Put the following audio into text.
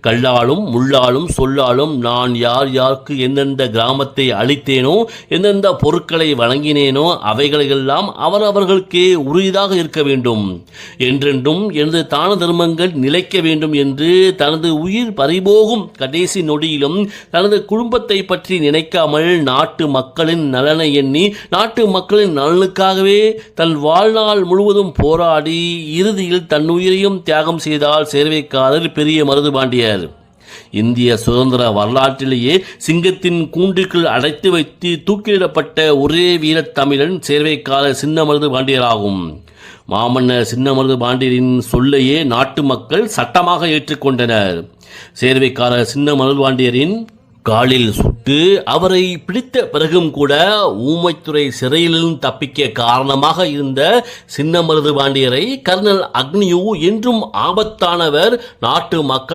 கல்லாலும் முள்ளாலும் சொல்லாலும் நான் யார் யாருக்கு எந்தெந்த கிராமத்தை அளித்தேனோ எந்தெந்த பொருட்களை வழங்கினேனோ அவைகளெல்லாம் அவரவர்களுக்கே உரியதாக இருக்க வேண்டும். என்றென்றும் எனது தான தர்மங்கள் நிலைக்க வேண்டும் என்று தனது உயிர் பறிபோகும் கடைசி நொடியிலும் தனது குடும்பத்தை பற்றி நினைக்காமல் நாட்டு மக்களின் நலனை எண்ணி நாட்டு மக்களின் நலனுக்காகவே தன் வாழ்நாள் முழுவதும் போராடி இறுதியில் தன் உயிரையும் தியாகம் செய்தால் சேர்வைக்காரர் பெரிய மருது பாண்டியர். இந்திய சுதந்திர வரலாற்றிலேயே சிங்கத்தின் கூண்டுக்குள் அடைத்து வைத்து தூக்கிலிடப்பட்ட ஒரே வீரத்தமிழன் தமிழன் சின்னமருது பாண்டியராகும். மாமன்னர் சின்னமருது பாண்டியரின் சொல்லையே நாட்டு மக்கள் சட்டமாக ஏற்றுக்கொண்டனர். சேர்வைக்காரர் சின்னமருது பாண்டியரின் காலில் சுட்டு அவரை பிடித்த பிறகும் கூட ஊமைத்துறை சிறையிலும் தப்பிக்க காரணமாக இருந்த சின்னமருது பாண்டியரை கர்னல் அக்னியு என்றும் ஆபத்தானவர் நாட்டு மக்கள்